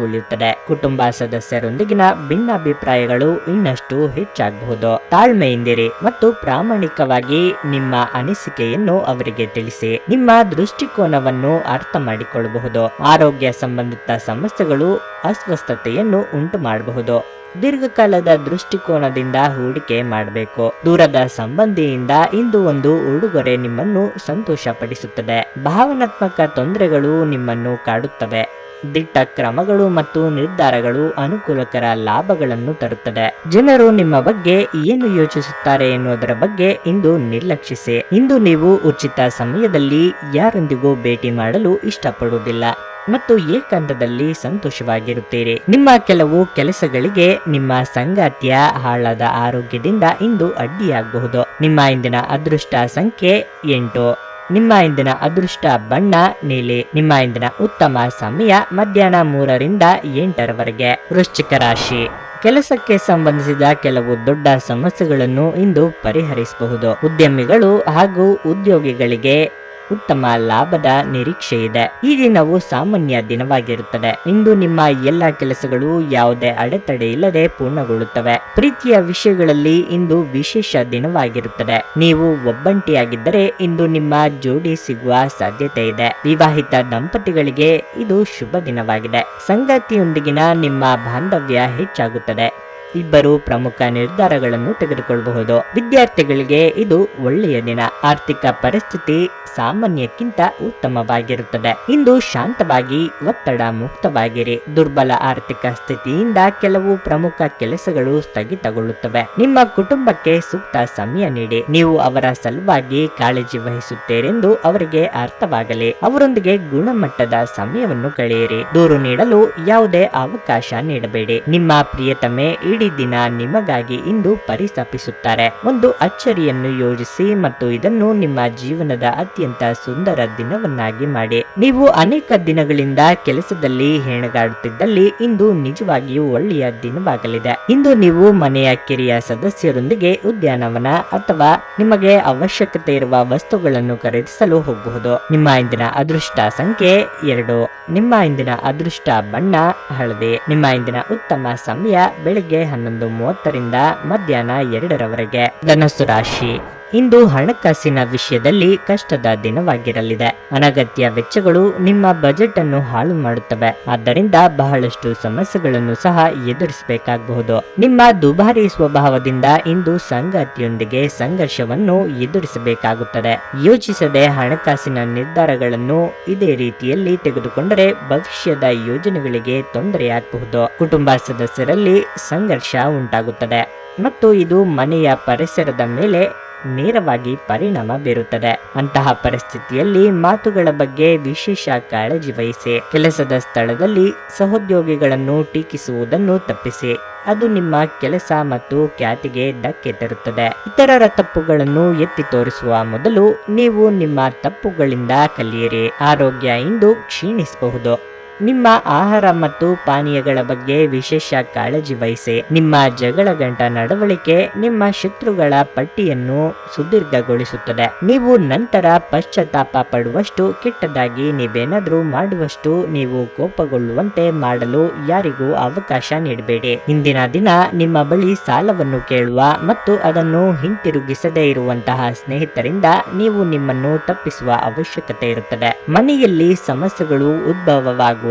ಕುಟುಂಬ ಸದಸ್ಯರೊಂದಿಗಿನ ಭಿನ್ನಾಭಿಪ್ರಾಯಗಳು ಇನ್ನಷ್ಟು ಹೆಚ್ಚಾಗಬಹುದು. ತಾಳ್ಮೆಯಿಂದಿರಿ ಮತ್ತು ಪ್ರಾಮಾಣಿಕವಾಗಿ ನಿಮ್ಮ ಅನಿಸಿಕೆಯನ್ನು ಅವರಿಗೆ ತಿಳಿಸಿ. ನಿಮ್ಮ ದೃಷ್ಟಿಕೋನವನ್ನು ಅರ್ಥ ಮಾಡಿಕೊಳ್ಳಬಹುದು. ಆರೋಗ್ಯ ಸಂಬಂಧಿತ ಸಮಸ್ಯೆಗಳು, ಅಸ್ವಸ್ಥತೆಯನ್ನು ಉಂಟು ಮಾಡಬಹುದು ದೀರ್ಘಕಾಲದ ದೃಷ್ಟಿಕೋನದಿಂದ ಹೂಡಿಕೆ ಮಾಡಬೇಕು. ದೂರದ ಸಂಬಂಧಿಯಿಂದ ಇಂದು ಒಂದು ಉಡುಗೊರೆ ನಿಮ್ಮನ್ನು ಸಂತೋಷಪಡಿಸುತ್ತದೆ. ಭಾವನಾತ್ಮಕ ತೊಂದರೆಗಳು ನಿಮ್ಮನ್ನು ಕಾಡುತ್ತವೆ. ದಿಟ್ಟ ಕ್ರಮಗಳು ಮತ್ತು ನಿರ್ಧಾರಗಳು ಅನುಕೂಲಕರ ಲಾಭಗಳನ್ನು ತರುತ್ತದೆ. ಜನರು ನಿಮ್ಮ ಬಗ್ಗೆ ಏನು ಯೋಚಿಸುತ್ತಾರೆ ಎನ್ನುವುದರ ಬಗ್ಗೆ ಇಂದು ನಿರ್ಲಕ್ಷಿಸಿ. ಇಂದು ನೀವು ಉಚಿತ ಸಮಯದಲ್ಲಿ ಯಾರೊಂದಿಗೂ ಭೇಟಿ ಮಾಡಲು ಇಷ್ಟಪಡುವುದಿಲ್ಲ ಮತ್ತು ಏಕಾಂತದಲ್ಲಿ ಸಂತೋಷವಾಗಿರುತ್ತೀರಿ. ನಿಮ್ಮ ಕೆಲವು ಕೆಲಸಗಳಿಗೆ ನಿಮ್ಮ ಸಂಗಾತಿಯ ಹಾಳಾದ ಆರೋಗ್ಯದಿಂದ ಇಂದು ಅಡ್ಡಿಯಾಗಬಹುದು. ನಿಮ್ಮ ಇಂದಿನ ಅದೃಷ್ಟ ಸಂಖ್ಯೆ ಎಂಟು. ನಿಮ್ಮ ಇಂದಿನ ಅದೃಷ್ಟ ಬಣ್ಣ, ನೀಲಿ. ನಿಮ್ಮ ಇಂದಿನ ಉತ್ತಮ ಸಮಯ ಮಧ್ಯಾಹ್ನ ಮೂರರಿಂದ ಎಂಟರವರೆಗೆ. ವೃಶ್ಚಿಕ ರಾಶಿ. ಕೆಲಸಕ್ಕೆ ಸಂಬಂಧಿಸಿದ ಕೆಲವು ದೊಡ್ಡ ಸಮಸ್ಯೆಗಳನ್ನು ಇಂದು ಪರಿಹರಿಸಬಹುದು. ಉದ್ಯಮಿಗಳು ಹಾಗೂ ಉದ್ಯೋಗಿಗಳಿಗೆ ಉತ್ತಮ ಲಾಭದ ನಿರೀಕ್ಷೆ ಇದೆ. ಈ ದಿನವು ಸಾಮಾನ್ಯ ದಿನವಾಗಿರುತ್ತದೆ. ಇಂದು ನಿಮ್ಮ ಎಲ್ಲಾ ಕೆಲಸಗಳು ಯಾವುದೇ ಅಡೆತಡೆ ಇಲ್ಲದೆ ಪೂರ್ಣಗೊಳ್ಳುತ್ತವೆ. ಪ್ರೀತಿಯ ವಿಷಯಗಳಲ್ಲಿ ಇಂದು ವಿಶೇಷ ದಿನವಾಗಿರುತ್ತದೆ. ನೀವು ಒಬ್ಬಂಟಿಯಾಗಿದ್ದರೆ ಇಂದು ನಿಮ್ಮ ಜೋಡಿ ಸಿಗುವ ಸಾಧ್ಯತೆ ಇದೆ. ವಿವಾಹಿತ ದಂಪತಿಗಳಿಗೆ ಇದು ಶುಭ ದಿನವಾಗಿದೆ. ಸಂಗಾತಿಯೊಂದಿಗಿನ ನಿಮ್ಮ ಬಾಂಧವ್ಯ ಹೆಚ್ಚಾಗುತ್ತದೆ. ಇಬ್ಬರು ಪ್ರಮುಖ ನಿರ್ಧಾರಗಳನ್ನು ತೆಗೆದುಕೊಳ್ಳಬಹುದು. ವಿದ್ಯಾರ್ಥಿಗಳಿಗೆ ಇದು ಒಳ್ಳೆಯ ದಿನ. ಆರ್ಥಿಕ ಪರಿಸ್ಥಿತಿ ಸಾಮಾನ್ಯಕ್ಕಿಂತ ಉತ್ತಮವಾಗಿರುತ್ತದೆ. ಇಂದು ಶಾಂತವಾಗಿ, ಒತ್ತಡ ಮುಕ್ತವಾಗಿರಿ. ದುರ್ಬಲ ಆರ್ಥಿಕ ಸ್ಥಿತಿಯಿಂದ ಕೆಲವು ಪ್ರಮುಖ ಕೆಲಸಗಳು ಸ್ಥಗಿತಗೊಳ್ಳುತ್ತವೆ. ನಿಮ್ಮ ಕುಟುಂಬಕ್ಕೆ ಸೂಕ್ತ ಸಮಯ ನೀಡಿ. ನೀವು ಅವರ ಸಲುವಾಗಿ ಕಾಳಜಿ ವಹಿಸುತ್ತೇರೆಂದು ಅವರಿಗೆ ಅರ್ಥವಾಗಲಿ. ಅವರೊಂದಿಗೆ ಗುಣಮಟ್ಟದ ಸಮಯವನ್ನು ಕಳೆಯಿರಿ. ದೂರು ನೀಡಲು ಯಾವುದೇ ಅವಕಾಶ ನೀಡಬೇಡಿ. ನಿಮ್ಮ ಪ್ರಿಯತಮೆ ದಿನ ನಿಮಗಾಗಿ ಇಂದು ಪರಿತಪಿಸುತ್ತಾರೆ ಒಂದು ಅಚ್ಚರಿಯನ್ನು ಯೋಜಿಸಿ ಮತ್ತು ಇದನ್ನು ನಿಮ್ಮ ಜೀವನದ ಅತ್ಯಂತ ಸುಂದರ ದಿನವನ್ನಾಗಿ ಮಾಡಿ. ನೀವು ಅನೇಕ ದಿನಗಳಿಂದ ಕೆಲಸದಲ್ಲಿ ಹೆಣಗಾಡುತ್ತಿದ್ದಲ್ಲಿ ಇಂದು ನಿಜವಾಗಿಯೂ ಒಳ್ಳೆಯ ದಿನವಾಗಲಿದೆ. ಇಂದು ನೀವು ಮನೆಯ ಕಿರಿಯ ಸದಸ್ಯರೊಂದಿಗೆ ಉದ್ಯಾನವನ ಅಥವಾ ನಿಮಗೆ ಅವಶ್ಯಕತೆ ಇರುವ ವಸ್ತುಗಳನ್ನು ಖರೀದಿಸಲು ಹೋಗಬಹುದು. ನಿಮ್ಮ ಇಂದಿನ ಅದೃಷ್ಟ ಸಂಖ್ಯೆ ಎರಡು. ನಿಮ್ಮ ಇಂದಿನ ಅದೃಷ್ಟ ಬಣ್ಣ, ಹಳದಿ. ನಿಮ್ಮ ಇಂದಿನ ಉತ್ತಮ ಸಮಯ, ಬೆಳಿಗ್ಗೆ ಹನ್ನೊಂದು ಮೂವತ್ತರಿಂದ ಮಧ್ಯಾಹ್ನ ಎರಡರವರೆಗೆ ಧನಸ್ಸು ರಾಶಿ. ಇಂದು ಹಣಕಾಸಿನ ವಿಷಯದಲ್ಲಿ ಕಷ್ಟದ ದಿನವಾಗಿರಲಿದೆ. ಅನಗತ್ಯ ವೆಚ್ಚಗಳು ನಿಮ್ಮ ಬಜೆಟ್ ಅನ್ನು ಹಾಳು ಮಾಡುತ್ತವೆ. ಆದ್ದರಿಂದ ಬಹಳಷ್ಟು ಸಮಸ್ಯೆಗಳನ್ನು ಸಹ ಎದುರಿಸಬೇಕಾಗಬಹುದು. ನಿಮ್ಮ ದುಬಾರಿ ಸ್ವಭಾವದಿಂದ ಇಂದು ಸಂಗಾತಿಯೊಂದಿಗೆ ಸಂಘರ್ಷವನ್ನು ಎದುರಿಸಬೇಕಾಗುತ್ತದೆ. ಯೋಚಿಸದೆ ಹಣಕಾಸಿನ ನಿರ್ಧಾರಗಳನ್ನು ಇದೇ ರೀತಿಯಲ್ಲಿ ತೆಗೆದುಕೊಂಡರೆ ಭವಿಷ್ಯದ ಯೋಜನೆಗಳಿಗೆ ತೊಂದರೆಯಾಗಬಹುದು. ಕುಟುಂಬ ಸದಸ್ಯರಲ್ಲಿ ಸಂಘರ್ಷ ಉಂಟಾಗುತ್ತದೆ. ಮತ್ತು ಇದು ಮನೆಯ ಪರಿಸರದ ಮೇಲೆ ನೇರವಾಗಿ ಪರಿಣಾಮ ಬೀರುತ್ತದೆ. ಅಂತಹ ಪರಿಸ್ಥಿತಿಯಲ್ಲಿ ಮಾತುಗಳ ಬಗ್ಗೆ ವಿಶೇಷ ಕಾಳಜಿ ವಹಿಸಿ. ಕೆಲಸದ ಸ್ಥಳದಲ್ಲಿ ಸಹೋದ್ಯೋಗಿಗಳನ್ನು ಟೀಕಿಸುವುದನ್ನು ತಪ್ಪಿಸಿ. ಅದು ನಿಮ್ಮ ಕೆಲಸ ಮತ್ತು ಖ್ಯಾತಿಗೆ ಧಕ್ಕೆ ತರುತ್ತದೆ. ಇತರರ ತಪ್ಪುಗಳನ್ನು ಎತ್ತಿ ತೋರಿಸುವ ಮೊದಲು ನೀವು ನಿಮ್ಮ ತಪ್ಪುಗಳಿಂದ ಕಲಿಯಿರಿ. ಆರೋಗ್ಯ ಇಂದು ಕ್ಷೀಣಿಸಬಹುದು. ನಿಮ್ಮ ಆಹಾರ ಮತ್ತು ಪಾನೀಯಗಳ ಬಗ್ಗೆ ವಿಶೇಷ ಕಾಳಜಿ ವಹಿಸಿ. ನಿಮ್ಮ ಜಗಳ ಗಂಟ ನಡವಳಿಕೆ ನಿಮ್ಮ ಶತ್ರುಗಳ ಪಟ್ಟಿಯನ್ನು ಸುದೀರ್ಘಗೊಳಿಸುತ್ತದೆ. ನೀವು ನಂತರ ಪಶ್ಚಾತ್ತಾಪ ಪಡುವಷ್ಟು ಕೆಟ್ಟದಾಗಿ ನೀವೇನಾದ್ರೂ ಮಾಡುವಷ್ಟು ನೀವು ಕೋಪಗೊಳ್ಳುವಂತೆ ಮಾಡಲು ಯಾರಿಗೂ ಅವಕಾಶ ನೀಡಬೇಡಿ. ಇಂದಿನ ದಿನ ನಿಮ್ಮ ಬಳಿ ಸಾಲವನ್ನು ಕೇಳುವ ಮತ್ತು ಅದನ್ನು ಹಿಂತಿರುಗಿಸದೇ ಇರುವಂತಹ ಸ್ನೇಹಿತರಿಂದ ನೀವು ನಿಮ್ಮನ್ನು ತಪ್ಪಿಸುವ ಅವಶ್ಯಕತೆ ಇರುತ್ತದೆ. ಮನೆಯಲ್ಲಿ ಸಮಸ್ಯೆಗಳು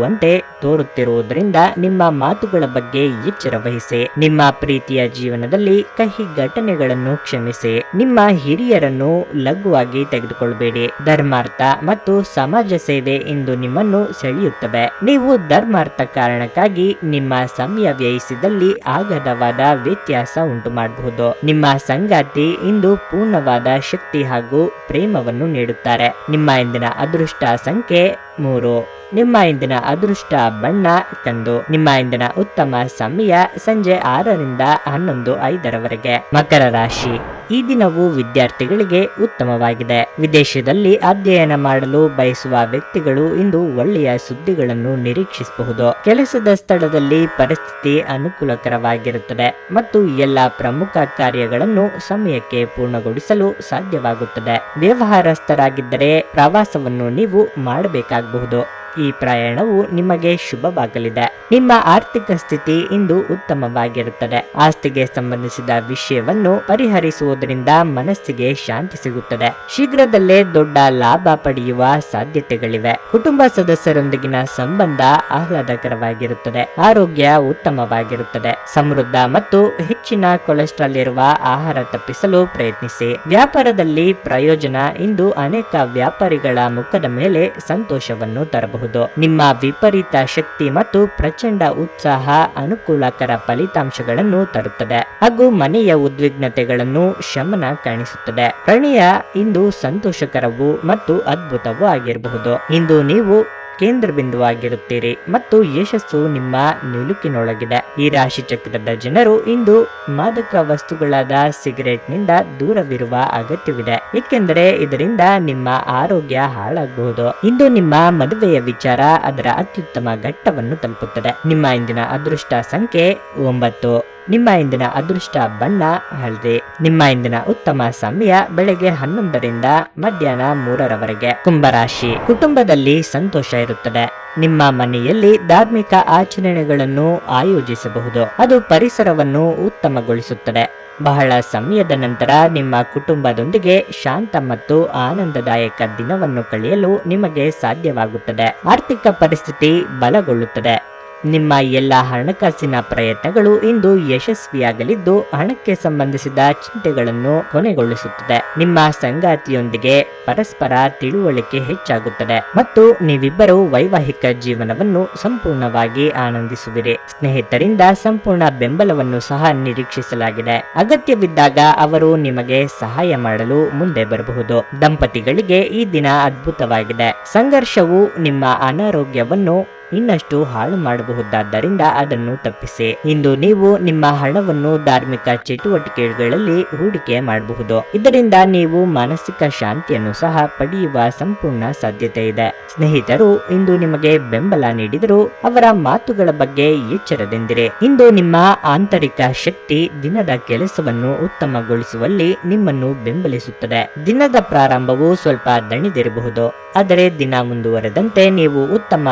ಉದ್ಭವವಾಗುವಂತೆ ತೋರುತ್ತಿರುವುದರಿಂದ ನಿಮ್ಮ ಮಾತುಗಳ ಬಗ್ಗೆ ಎಚ್ಚರ ವಹಿಸಿ, ನಿಮ್ಮ ಪ್ರೀತಿಯ ಜೀವನದಲ್ಲಿ ಕಹಿ ಘಟನೆಗಳನ್ನು ಕ್ಷಮಿಸಿ, ನಿಮ್ಮ ಹಿರಿಯರನ್ನು ಲಘುವಾಗಿ ತೆಗೆದುಕೊಳ್ಳಬೇಡಿ ಧರ್ಮಾರ್ಥ ಮತ್ತು ಸಮಾಜ ಸೇವೆ ಇಂದು ನಿಮ್ಮನ್ನು ಸೆಳೆಯುತ್ತವೆ. ನೀವು ಧರ್ಮಾರ್ಥ ಕಾರಣಕ್ಕಾಗಿ ನಿಮ್ಮ ಸಮಯ ವ್ಯಯಿಸಿದಲ್ಲಿ ಆಗದವಾದ ವ್ಯತ್ಯಾಸ ಉಂಟು ಮಾಡಬಹುದು ನಿಮ್ಮ ಸಂಗಾತಿ ಇಂದು ಪೂರ್ಣವಾದ ಶಕ್ತಿ ಹಾಗೂ ಪ್ರೇಮವನ್ನು ನೀಡುತ್ತಾರೆ. ನಿಮ್ಮ ಇಂದಿನ ಅದೃಷ್ಟ ಸಂಖ್ಯೆ ಮೂರು. ನಿಮ್ಮ ಇಂದಿನ ಅದೃಷ್ಟ ಬಣ್ಣ ಕಂದು ನಿಮ್ಮ ಇಂದಿನ ಉತ್ತಮ ಸಮಯ ಸಂಜೆ ಆರರಿಂದ ಹನ್ನೊಂದು ಐದರವರೆಗೆ. ಮಕರ ರಾಶಿ. ಈ ದಿನವು ವಿದ್ಯಾರ್ಥಿಗಳಿಗೆ ಉತ್ತಮವಾಗಿದೆ. ವಿದೇಶದಲ್ಲಿ ಅಧ್ಯಯನ ಮಾಡಲು ಬಯಸುವ ವ್ಯಕ್ತಿಗಳು ಇಂದು ಒಳ್ಳೆಯ ಸುದ್ದಿಗಳನ್ನು ನಿರೀಕ್ಷಿಸಬಹುದು. ಕೆಲಸದ ಸ್ಥಳದಲ್ಲಿ ಪರಿಸ್ಥಿತಿ ಅನುಕೂಲಕರವಾಗಿರುತ್ತದೆ ಮತ್ತು ಎಲ್ಲ ಪ್ರಮುಖ ಕಾರ್ಯಗಳನ್ನು ಸಮಯಕ್ಕೆ ಪೂರ್ಣಗೊಳಿಸಲು ಸಾಧ್ಯವಾಗುತ್ತದೆ. ವ್ಯವಹಾರಸ್ಥರಾಗಿದ್ದರೆ ಪ್ರವಾಸವನ್ನು ನೀವು ಮಾಡಬೇಕಾಗಬಹುದು. ಈ ಪ್ರಯಾಣವು ನಿಮಗೆ ಶುಭವಾಗಲಿದೆ. ನಿಮ್ಮ ಆರ್ಥಿಕ ಸ್ಥಿತಿ ಇಂದು ಉತ್ತಮವಾಗಿರುತ್ತದೆ. ಆಸ್ತಿಗೆ ಸಂಬಂಧಿಸಿದ ವಿಷಯವನ್ನು ಪರಿಹರಿಸುವುದರಿಂದ ಮನಸ್ಸಿಗೆ ಶಾಂತಿ ಸಿಗುತ್ತದೆ. ಶೀಘ್ರದಲ್ಲೇ ದೊಡ್ಡ ಲಾಭ ಪಡೆಯುವ ಸಾಧ್ಯತೆಗಳಿವೆ. ಕುಟುಂಬ ಸದಸ್ಯರೊಂದಿಗಿನ ಸಂಬಂಧ ಆಹ್ಲಾದಕರವಾಗಿರುತ್ತದೆ. ಆರೋಗ್ಯ ಉತ್ತಮವಾಗಿರುತ್ತದೆ. ಸಮೃದ್ಧ ಮತ್ತು ಹೆಚ್ಚಿನ ಕೊಲೆಸ್ಟ್ರಾಲ್ ಇರುವ ಆಹಾರ ತಪ್ಪಿಸಲು ಪ್ರಯತ್ನಿಸಿ. ವ್ಯಾಪಾರದಲ್ಲಿ ಪ್ರಯೋಜನ ಇಂದು ಅನೇಕ ವ್ಯಾಪಾರಿಗಳ ಮುಖದ ಮೇಲೆ ಸಂತೋಷವನ್ನು ತರಬಹುದು. ನಿಮ್ಮ ವಿಪರೀತ ಶಕ್ತಿ ಮತ್ತು ಪ್ರಚಂಡ ಉತ್ಸಾಹ ಅನುಕೂಲಕರ ಫಲಿತಾಂಶಗಳನ್ನು ತರುತ್ತದೆ ಹಾಗೂ ಮನೆಯ ಉದ್ವಿಗ್ನತೆಗಳನ್ನು ಶಮನ ಕಾಣಿಸುತ್ತದೆ. ಪ್ರಣಯ ಇಂದು ಸಂತೋಷಕರವೂ ಮತ್ತು ಅದ್ಭುತವೂ ಆಗಿರಬಹುದು. ಇಂದು ನೀವು ಕೇಂದ್ರ ಬಿಂದುವಾಗಿರುತ್ತೀರಿ ಮತ್ತು ಯಶಸ್ಸು ನಿಮ್ಮ ನಿಲುಕಿನೊಳಗಿದೆ. ಈ ರಾಶಿ ಚಕ್ರದ ಜನರು ಇಂದು ಮಾದಕ ವಸ್ತುಗಳಾದ ಸಿಗರೆಟ್ನಿಂದ ದೂರವಿರುವ ಅಗತ್ಯವಿದೆ. ಏಕೆಂದರೆ ಇದರಿಂದ ನಿಮ್ಮ ಆರೋಗ್ಯ ಹಾಳಾಗಬಹುದು. ಇಂದು ನಿಮ್ಮ ಮದುವೆಯ ವಿಚಾರ ಅದರ ಅತ್ಯುತ್ತಮ ಘಟ್ಟವನ್ನು ತಲುಪುತ್ತದೆ. ನಿಮ್ಮ ಇಂದಿನ ಅದೃಷ್ಟ ಸಂಖ್ಯೆ ಒಂಬತ್ತು. ನಿಮ್ಮ ಇಂದಿನ ಅದೃಷ್ಟ ಬಣ್ಣ ಹಳದಿ. ನಿಮ್ಮ ಇಂದಿನ ಉತ್ತಮ ಸಮಯ ಬೆಳಗ್ಗೆ ಹನ್ನೊಂದರಿಂದ ಮಧ್ಯಾಹ್ನ ಮೂರರವರೆಗೆ. ಕುಂಭರಾಶಿ. ಕುಟುಂಬದಲ್ಲಿ ಸಂತೋಷ ಇರುತ್ತದೆ. ನಿಮ್ಮ ಮನೆಯಲ್ಲಿ ಧಾರ್ಮಿಕ ಆಚರಣೆಗಳನ್ನು ಆಯೋಜಿಸಬಹುದು. ಅದು ಪರಿಸರವನ್ನು ಉತ್ತಮಗೊಳಿಸುತ್ತದೆ. ಬಹಳ ಸಮಯದ ನಂತರ ನಿಮ್ಮ ಕುಟುಂಬದೊಂದಿಗೆ ಶಾಂತ ಮತ್ತು ಆನಂದದಾಯಕ ದಿನವನ್ನು ಕಳೆಯಲು ನಿಮಗೆ ಸಾಧ್ಯವಾಗುತ್ತದೆ. ಆರ್ಥಿಕ ಪರಿಸ್ಥಿತಿ ಬಲಗೊಳ್ಳುತ್ತದೆ. ನಿಮ್ಮ ಎಲ್ಲ ಹಣಕಾಸಿನ ಪ್ರಯತ್ನಗಳು ಇಂದು ಯಶಸ್ವಿಯಾಗಲಿದ್ದು, ಹಣಕ್ಕೆ ಸಂಬಂಧಿಸಿದ ಚಿಂತೆಗಳನ್ನು ಕೊನೆಗೊಳಿಸುತ್ತದೆ. ನಿಮ್ಮ ಸಂಗಾತಿಯೊಂದಿಗೆ ಪರಸ್ಪರ ತಿಳುವಳಿಕೆ ಹೆಚ್ಚಾಗುತ್ತದೆ ಮತ್ತು ನೀವಿಬ್ಬರು ವೈವಾಹಿಕ ಜೀವನವನ್ನು ಸಂಪೂರ್ಣವಾಗಿ ಆನಂದಿಸುವಿರಿ. ಸ್ನೇಹಿತರಿಂದ ಸಂಪೂರ್ಣ ಬೆಂಬಲವನ್ನು ಸಹ ನಿರೀಕ್ಷಿಸಲಾಗಿದೆ. ಅಗತ್ಯವಿದ್ದಾಗ ಅವರು ನಿಮಗೆ ಸಹಾಯ ಮಾಡಲು ಮುಂದೆ ಬರಬಹುದು. ದಂಪತಿಗಳಿಗೆ ಈ ದಿನ ಅದ್ಭುತವಾಗಿದೆ. ಸಂಘರ್ಷವು ನಿಮ್ಮ ಅನಾರೋಗ್ಯವನ್ನು ಇನ್ನಷ್ಟು ಹಾಳು ಮಾಡಬಹುದಾದ್ದರಿಂದ ಅದನ್ನು ತಪ್ಪಿಸಿ. ಇಂದು ನೀವು ನಿಮ್ಮ ಹಣವನ್ನು ಧಾರ್ಮಿಕ ಚಟುವಟಿಕೆಗಳಲ್ಲಿ ಹೂಡಿಕೆ ಮಾಡಬಹುದು. ಇದರಿಂದ ನೀವು ಮಾನಸಿಕ ಶಾಂತಿಯನ್ನು ಸಹ ಪಡೆಯುವ ಸಂಪೂರ್ಣ ಸಾಧ್ಯತೆ ಇದೆ. ಸ್ನೇಹಿತರು, ಇಂದು ನಿಮಗೆ ಬೆಂಬಲ ನೀಡಿದರು ಅವರ ಮಾತುಗಳ ಬಗ್ಗೆ ಎಚ್ಚರದಿಂದಿರಿ. ಇಂದು ನಿಮ್ಮ ಆಂತರಿಕ ಶಕ್ತಿ ದಿನದ ಕೆಲಸವನ್ನು ಉತ್ತಮಗೊಳಿಸುವಲ್ಲಿ ನಿಮ್ಮನ್ನು ಬೆಂಬಲಿಸುತ್ತದೆ. ದಿನದ ಪ್ರಾರಂಭವು ಸ್ವಲ್ಪ ದಣಿದಿರಬಹುದು. ಆದರೆ ದಿನ ಮುಂದುವರೆದಂತೆ ನೀವು ಉತ್ತಮ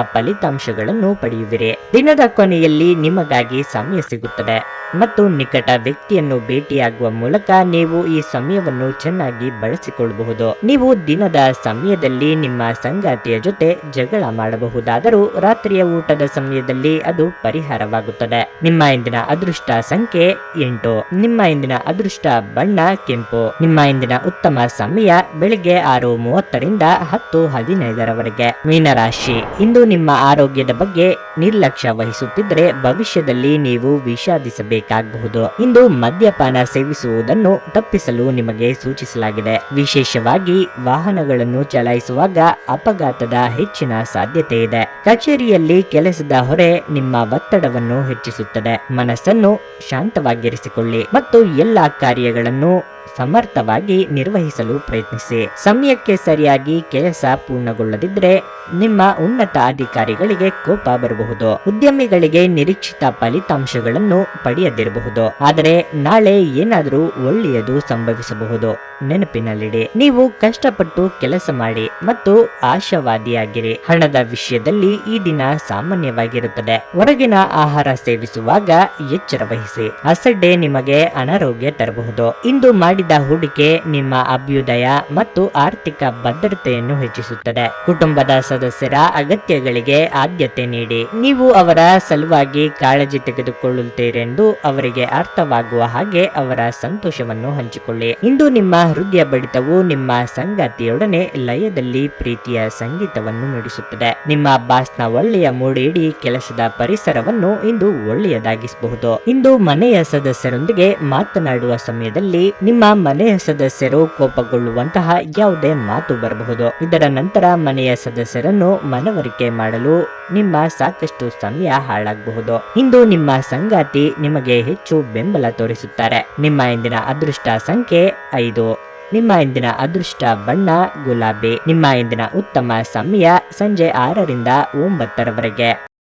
ಫಲಿತಾಂಶಗಳನ್ನು ಪಡೆಯುವಿರಿ. ದಿನದ ಕೊನೆಯಲ್ಲಿ ನಿಮಗಾಗಿ ಸಮಯ ಸಿಗುತ್ತದೆ. ಮತ್ತು ನಿಕಟ ವ್ಯಕ್ತಿಯನ್ನು ಭೇಟಿಯಾಗುವ ಮೂಲಕ ನೀವು ಈ ಸಮಯವನ್ನು ಚೆನ್ನಾಗಿ ಬಳಸಿಕೊಳ್ಳಬಹುದು. ನೀವು ದಿನದ ಸಮಯದಲ್ಲಿ ನಿಮ್ಮ ಸಂಗಾತಿಯ ಜೊತೆ ಜಗಳ ಮಾಡಬಹುದಾದರೂ ರಾತ್ರಿಯ ಊಟದ ಸಮಯದಲ್ಲಿ ಅದು ಪರಿಹಾರವಾಗುತ್ತದೆ. ನಿಮ್ಮ ಇಂದಿನ ಅದೃಷ್ಟ ಸಂಖ್ಯೆ ಎಂಟು. ನಿಮ್ಮ ಇಂದಿನ ಅದೃಷ್ಟ ಬಣ್ಣ ಕೆಂಪು. ನಿಮ್ಮ ಇಂದಿನ ಉತ್ತಮ ಸಮಯ ಬೆಳಿಗ್ಗೆ ಆರು ಮೂವತ್ತರಿಂದ ಹತ್ತು ಹದಿನೈದರವರೆಗೆ. ಮೀನರಾಶಿ. ಇಂದು ನಿಮ್ಮ ಆರೋಗ್ಯದ ಬಗ್ಗೆ ನಿರ್ಲಕ್ಷ್ಯ ವಹಿಸುತ್ತಿದ್ದರೆ ಭವಿಷ್ಯದಲ್ಲಿ ನೀವು ವಿಷಾದಿಸಬೇಕಾಗಬಹುದು. ಇಂದು ಮದ್ಯಪಾನ ಸೇವಿಸುವುದನ್ನು ತಪ್ಪಿಸಲು ನಿಮಗೆ ಸೂಚಿಸಲಾಗಿದೆ. ವಿಶೇಷವಾಗಿ ವಾಹನಗಳನ್ನು ಚಲಾಯಿಸುವಾಗ ಅಪಘಾತದ ಹೆಚ್ಚಿನ ಸಾಧ್ಯತೆ ಇದೆ. ಕಚೇರಿಯಲ್ಲಿ ಕೆಲಸದ ಹೊರೆ ನಿಮ್ಮ ಒತ್ತಡವನ್ನು ಹೆಚ್ಚಿಸುತ್ತದೆ. ಮನಸ್ಸನ್ನು ಶಾಂತವಾಗಿರಿಸಿಕೊಳ್ಳಿ ಮತ್ತು ಎಲ್ಲಾ ಕಾರ್ಯಗಳನ್ನು ಸಮರ್ಥವಾಗಿ ನಿರ್ವಹಿಸಲು ಪ್ರಯತ್ನಿಸಿ. ಸಮಯಕ್ಕೆ ಸರಿಯಾಗಿ ಕೆಲಸ ಪೂರ್ಣಗೊಳ್ಳದಿದ್ದರೆ ನಿಮ್ಮ ಉನ್ನತ ಅಧಿಕಾರಿಗಳಿಗೆ ಕೋಪ ಬರಬಹುದು. ಉದ್ಯಮಿಗಳಿಗೆ ನಿರೀಕ್ಷಿತ ಫಲಿತಾಂಶಗಳನ್ನು ಪಡೆಯದಿರಬಹುದು. ಆದರೆ ನಾಳೆ ಏನಾದರೂ ಒಳ್ಳೆಯದು ಸಂಭವಿಸಬಹುದು. ನೆನಪಿನಲ್ಲಿಡಿ, ನೀವು ಕಷ್ಟಪಟ್ಟು ಕೆಲಸ ಮಾಡಿ ಮತ್ತು ಆಶಾವಾದಿಯಾಗಿರಿ. ಹಣದ ವಿಷಯದಲ್ಲಿ ಈ ದಿನ ಸಾಮಾನ್ಯವಾಗಿರುತ್ತದೆ. ಹೊರಗಿನ ಆಹಾರ ಸೇವಿಸುವಾಗ ಎಚ್ಚರ ವಹಿಸಿ. ಅಸಡ್ಡೆ ನಿಮಗೆ ಅನಾರೋಗ್ಯ ತರಬಹುದು. ಇಂದು ಮಾಡಿದ ಹೂಡಿಕೆ ನಿಮ್ಮ ಅಭ್ಯುದಯ ಮತ್ತು ಆರ್ಥಿಕ ಭದ್ರತೆಯನ್ನು ಹೆಚ್ಚಿಸುತ್ತದೆ. ಕುಟುಂಬದ ಸದಸ್ಯರ ಅಗತ್ಯಗಳಿಗೆ ಆದ್ಯತೆ ನೀಡಿ. ನೀವು ಅವರ ಸಲುವಾಗಿ ಕಾಳಜಿ ತೆಗೆದುಕೊಳ್ಳುತ್ತೀರೆಂದು ಅವರಿಗೆ ಅರ್ಥವಾಗುವ ಹಾಗೆ ಅವರ ಸಂತೋಷವನ್ನು ಹಂಚಿಕೊಳ್ಳಿ. ಇಂದು ನಿಮ್ಮ ಹೃದಯ ಬಡಿತವು ನಿಮ್ಮ ಸಂಗಾತಿಯೊಡನೆ ಲಯದಲ್ಲಿ ಪ್ರೀತಿಯ ಸಂಗೀತವನ್ನು ನುಡಿಸುತ್ತದೆ. ನಿಮ್ಮ ಬಾಸ್ನ ಒಳ್ಳೆಯ ಮೂಡಿ ಇಡೀ ಕೆಲಸದ ಪರಿಸರವನ್ನು ಇಂದು ಒಳ್ಳೆಯದಾಗಿಸಬಹುದು. ಇಂದು ಮನೆಯ ಸದಸ್ಯರೊಂದಿಗೆ ಮಾತನಾಡುವ ಸಮಯದಲ್ಲಿ ನಿಮ್ಮ ಮನೆಯ ಸದಸ್ಯರು ಕೋಪಗೊಳ್ಳುವಂತಹ ಯಾವುದೇ ಮಾತು ಬರಬಹುದು. ಇದರ ನಂತರ ಮನೆಯ ಸದಸ್ಯರನ್ನು ಮನವರಿಕೆ ಮಾಡಲು ನಿಮ್ಮ ಸಾಕಷ್ಟು ಸಮಯ ಹಾಳಾಗಬಹುದು. ಇಂದು ನಿಮ್ಮ ಸಂಗಾತಿ ನಿಮಗೆ ಹೆಚ್ಚು ಬೆಂಬಲ ತೋರಿಸುತ್ತಾರೆ. ನಿಮ್ಮ ಇಂದಿನ ಅದೃಷ್ಟ ಸಂಖ್ಯೆ ಐದು. ನಿಮ್ಮ ಇಂದಿನ ಅದೃಷ್ಟ ಬಣ್ಣ, ಗುಲಾಬಿ. ನಿಮ್ಮ ಇಂದಿನ ಉತ್ತಮ ಸಮಯ ಸಂಜೆ ಆರರಿಂದ ಒಂಬತ್ತರವರೆಗೆ.